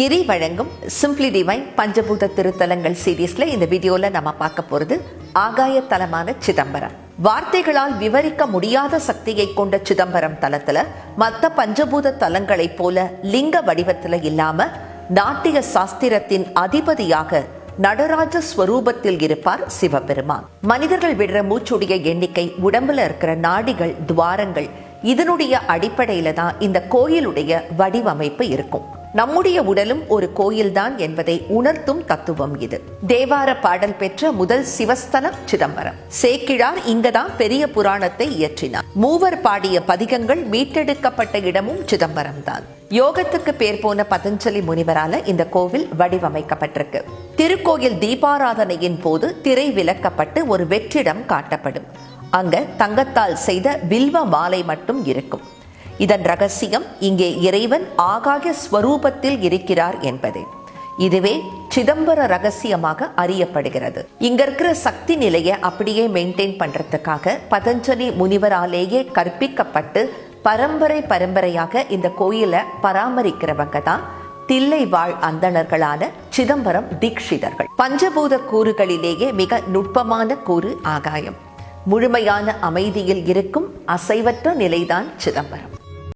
கிரி வழங்கும் simply divine பஞ்சபூத திருத்தலங்கள் சீரீஸ்ல இந்த வீடியோல நம்ம பார்க்க போறது ஆகாய தலமான சிதம்பரம். வார்த்தைகளால் விவரிக்க முடியாத சக்தியை கொண்ட சிதம்பரம் தலத்துல மத்த பஞ்சபூத தலங்களைப் போல லிங்க வடிவத்துல இல்லாம நாட்டிய சாஸ்திரத்தின் அதிபதியாக நடராஜ ஸ்வரூபத்தில் இருப்பார் சிவபெருமான். மனிதர்கள் விடுற மூச்சுடைய எண்ணிக்கை உடம்புல இருக்கிற நாடிகள் துவாரங்கள் இதனுடைய அடிப்படையில தான் இந்த கோயிலுடைய வடிவமைப்பு இருக்கும். நம்முடைய உடலும் ஒரு கோயில்தான் என்பதை உணர்த்தும் தத்துவம் இது. தேவார பாடல் பெற்ற முதல் சிவஸ்தலம் சிதம்பரம். சேக்கிழார் இங்கதான் பெரிய புராணத்தை இயற்றினார். மூவர் பாடிய பதிகங்கள் மீட்டெடுக்கப்பட்ட இடமும் சிதம்பரம் தான் யோகத்துக்கு பேர் போன பதஞ்சலி முனிவரால இந்த கோவில் வடிவமைக்கப்பட்டிருக்கு. திருக்கோயில் தீபாராதனையின் போது திரை விலக்கப்பட்டு ஒரு வெற்றிடம் காட்டப்படும். அங்க தங்கத்தால் செய்த வில்வ மாலை மட்டும் இருக்கும். இதன் ரகசியம் இங்கே இறைவன் ஆகாய ஸ்வரூபத்தில் இருக்கிறார் என்பதே. இதுவே சிதம்பர ரகசியமாக அறியப்படுகிறது. இங்க இருக்கிற சக்தி நிலையை அப்படியே மெயின்டைன் பண்றதுக்காக பதஞ்சலி முனிவராலேயே கற்பிக்கப்பட்டு பரம்பரை பரம்பரையாக இந்த கோயிலை பராமரிக்கிறவங்க தான் தில்லை வாழ் அந்தணர்களான சிதம்பரம் தீக்ஷிதர்கள் பஞ்சபூத கூறுகளிலேயே மிக நுட்பமான கூறு ஆகாயம். முழுமையான அமைதியில் இருக்கும் அசைவற்ற நிலைதான் சிதம்பரம்.